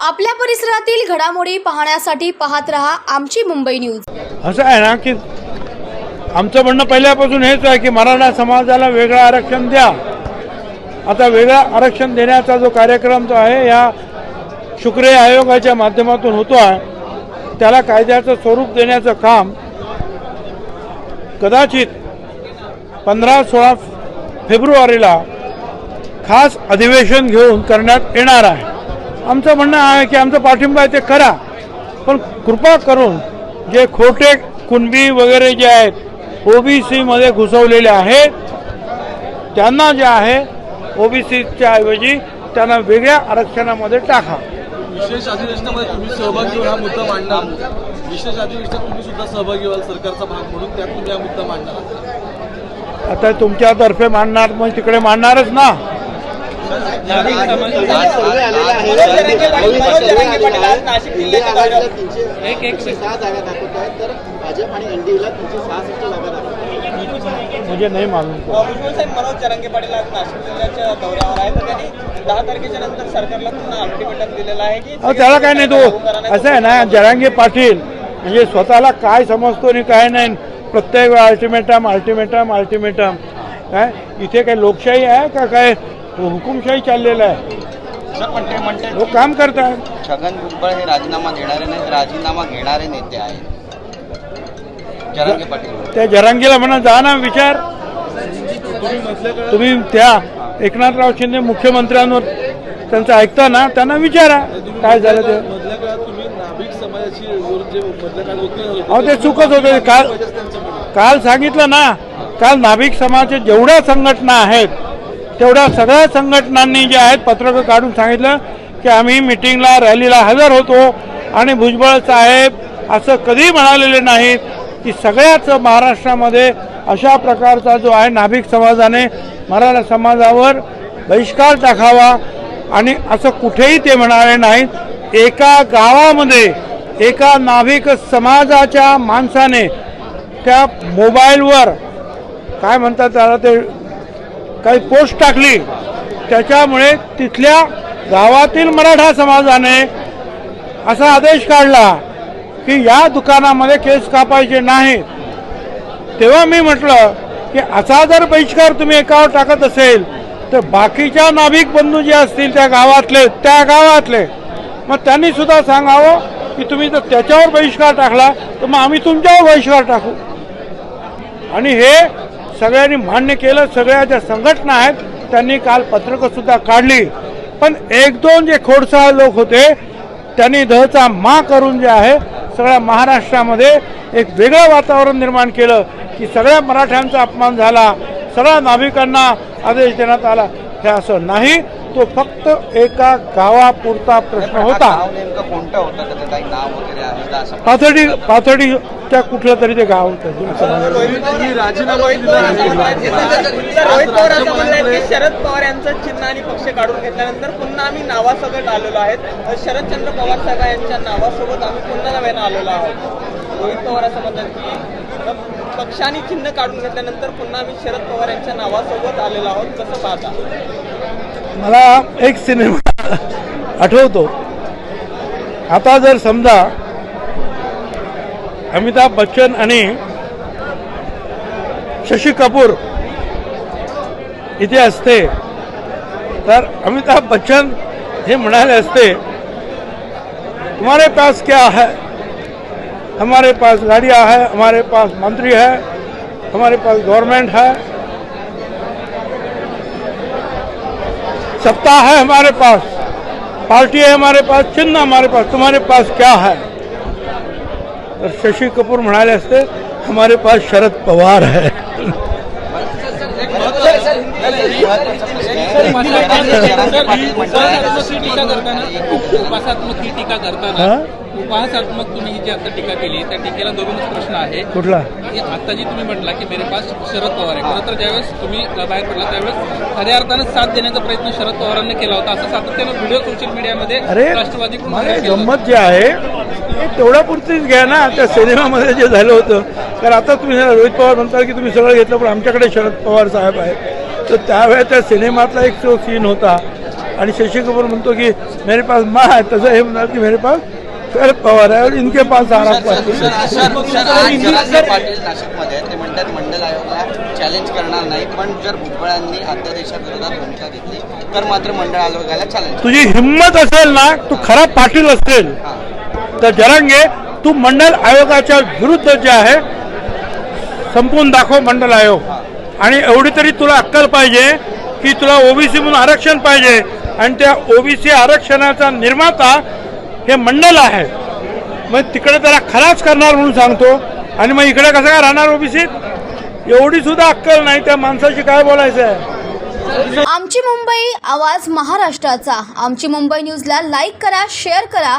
आपल्या परिसरातील घडामोडी पाहण्यासाठी पाहत रहा आमची मुंबई न्यूज. असं आहे ना की आमचं म्हणणं पहिल्यापासून हेच आहे की मराठा समाजाला वेगळं आरक्षण द्या. आता वेगळं आरक्षण देण्याचा जो कार्यक्रम जो आहे या शुक्रे आयोगाच्या माध्यमातून होतो आहे. त्याला कायद्याचं स्वरूप देण्याचं काम कदाचित पंधरा सोळा फेब्रुवारीला खास अधिवेशन घेऊन करण्यात येणार आहे. आमचं म्हणणं आहे की आमचं पाठिंबा आहे ते करा. पण कृपा करून जे खोटे कुणबी वगैरे जे आहेत ओबीसीमध्ये घुसवलेले आहेत त्यांना जे आहे ओबीसीच्या ऐवजी त्यांना वेगळ्या आरक्षणामध्ये टाका. विशेष अधिवेशनामध्ये तुम्ही सहभागी होऊन हा मुद्दा मांडणार. विशेष अधिवेशनात तुम्ही सुद्धा सहभागी व्हाल सरकारचा भाग म्हणून त्यात तुम्ही हा मुद्दा मांडणार. आता तुमच्यातर्फे मांडणार मग तिकडे मांडणारच ना. मुझे नाही मालूम मनोज जरांगे पाटील आज नाशिक जिल्ह्याच्या दौऱ्यावर आहे तर त्यांनी दहा तारखेच्या नंतर सरकारला पुन्हा अल्टिमेटम दिलेला आहे की अहो त्याला काय नाही तो. असं आहे ना जरांगे पाटील म्हणजे स्वतःला काय समजतो आणि काय नाही. प्रत्येक वेळा अल्टिमेटम अल्टिमेटम अल्टिमेटम काय? इथे काय लोकशाही आहे का काय? हुकुमशाही चाललेलं आहे. पण ते म्हणते लोक काम करतात. छगन भुजबळ हे राजीनामा देणारे नाहीत राजीनामा घेणारे नेते आहेत. जरांगे पाटील. त्या जरांगीला म्हणा जा ना विचार. तुम्ही त्या एकनाथराव शिंदे मुख्यमंत्र्यांवर त्यांचं ऐकता ना त्यांना विचारा. काय झालं ते? मधल्या काळात तुम्ही नाभिक समाजाची वर जे मधल्या काळात वकील होते, अहो ते चुकच होते. काल सांगितलं ना काल नाभिक समाजाच्या जेवढ्या संघटना आहेत तेवढ्या सगळ्या संघटनांनी जे आहेत पत्रकं काढून सांगितलं की आम्ही मिटिंगला रॅलीला हजर होतो आणि भुजबळ साहेब असं कधी म्हणालेले नाहीत की सगळ्याच महाराष्ट्रामध्ये अशा प्रकारचा जो आहे नाभिक समाजाने मराठा समाजावर बहिष्कार टाकावा आणि असं कुठेही ते म्हणाले नाहीत. एका गावामध्ये एका नाभिक समाजाच्या माणसाने त्या मोबाईलवर काय म्हणतात त्याला ते काही पोस्ट टाकली त्याच्यामुळे तिथल्या गावातील मराठा समाजाने असा आदेश काढला की या दुकानामध्ये केस कापायचे नाहीत तेव्हा मी म्हटलं की असा जर बहिष्कार तुम्ही एकावर टाकत असेल तर बाकीच्या नाभिक बंधू जे असतील त्या गावातले त्या गावातले मग त्यांनी सुद्धा सांगावं की तुम्ही जर त्याच्यावर बहिष्कार टाकला तर मग आम्ही तुमच्यावर बहिष्कार टाकू. आणि हे सगळ्यांनी मान्य केलं सगळ्या ज्या संघटना आहेत त्यांनी काल पत्रकं सुद्धा काढली. पण एक दोन जे खोडसाळ लोक होते त्यांनी दहचा मा करून जे आहे सगळ्या महाराष्ट्रामध्ये एक वेगळं वातावरण निर्माण केलं की सगळ्या मराठ्यांचा अपमान झाला सगळ्या नाभिकांना आदेश देण्यात आला. हे असं नाही तो फक्त एका गावापुरता प्रश्न होता. नाव नेमकं पाथर्डीच्या कुठलं तरी ते गाव होतं रोहित पवार असं म्हणतात की शरद पवार यांचं चिन्ह आणि पक्ष काढून घेतल्यानंतर पुन्हा आम्ही नावासकट आलेलो आहेत. शरदचंद्र पवार साहेब यांच्या नावासोबत आम्ही पुन्हा नव्यानं आलेलो आहोत. रोहित पवार असं म्हणतात की पक्ष आणि चिन्ह काढून घेतल्यानंतर पुन्हा आम्ही शरद पवार यांच्या नावासोबत आलेलो आहोत. कसं पाहता? मला एक सिनेमा आठवतो. आता जर समजा अमिताभ बच्चन आणि शशी कपूर इथे असते. तर अमिताभ बच्चन हे म्हणाले असते तुम्हारे पास क्या है? हमारे पास गाड़ियाँ है हमारे पास मंत्री है हमारे पास गवर्नमेंट है। सत्ता है हमारे पास पार्टी है हमारे पास चिन्ह हमारे पास तुम्हारे पास क्या है? तर शशी कपूर म्हणाले असते हमारे पास शरद पवार है टीका करताना उपासात्मक टीका करताना? उपहासात्मक तुम्ही ही जी आता टीका केली त्या टीकेला दोघांच प्रश्न आहे कुठला आता जी तुम्ही म्हटला की मेरे पास शरद पवार आहे खरं तर ज्यावेळेस तुम्ही बाहेर पडला त्यावेळेस खऱ्या अर्थानं साथ देण्याचा प्रयत्न शरद पवारांनी केला होता असं सातत्यानं व्हिडिओ सोशल मीडियामध्ये केला गंमत जे आहे तेवढ्यापुरतीच घ्या ना त्या सिनेमामध्ये जे झालं होतं. कारण आता तुम्ही रोहित पवार म्हणता की तुम्ही सगळं घेतलं पण आमच्याकडे शरद पवार साहेब आहेत. तर त्यावेळेस त्या सिनेमातला एक जो सीन होता. आणि शशी कपूर म्हणतो की मेरे पास माँ है. तसं हे म्हणतात की मेरे पास शरद पवार आहे और इनके पास आराम पाटील नाशिकमध्ये. ते म्हणतात मंडल आयोगाला चॅलेंज करणार नाही पण जर भुजबळांनी अध्यादेशाविरोधात भूमिका घेतली तर मात्र मंडळ आयोगाला चॅलेंज तुझी हिंमत असेल ना तू खरा पाटील असेल. तर जरांगे तू मंडल आयोगाच्या विरुद्ध जे आहे संपून दाखव मंडल आयोग. आणि एवढी तरी तुला अक्कल पाहिजे की तुला ओबीसी म्हणून आरक्षण पाहिजे. आणि त्या ओबीसी आरक्षणाचा निर्माता हे मंडल आहे. मग तिकडे त्याला खराच करणार म्हणून सांगतो. आणि मग इकडे कसं काय राहणार ओबीसीत एवढी सुद्धा अक्कल नाही त्या माणसाशी काय बोलायचं आहे आमची मुंबई आवाज महाराष्ट्राचा. आमची मुंबई न्यूजला लाईक करा शेअर करा.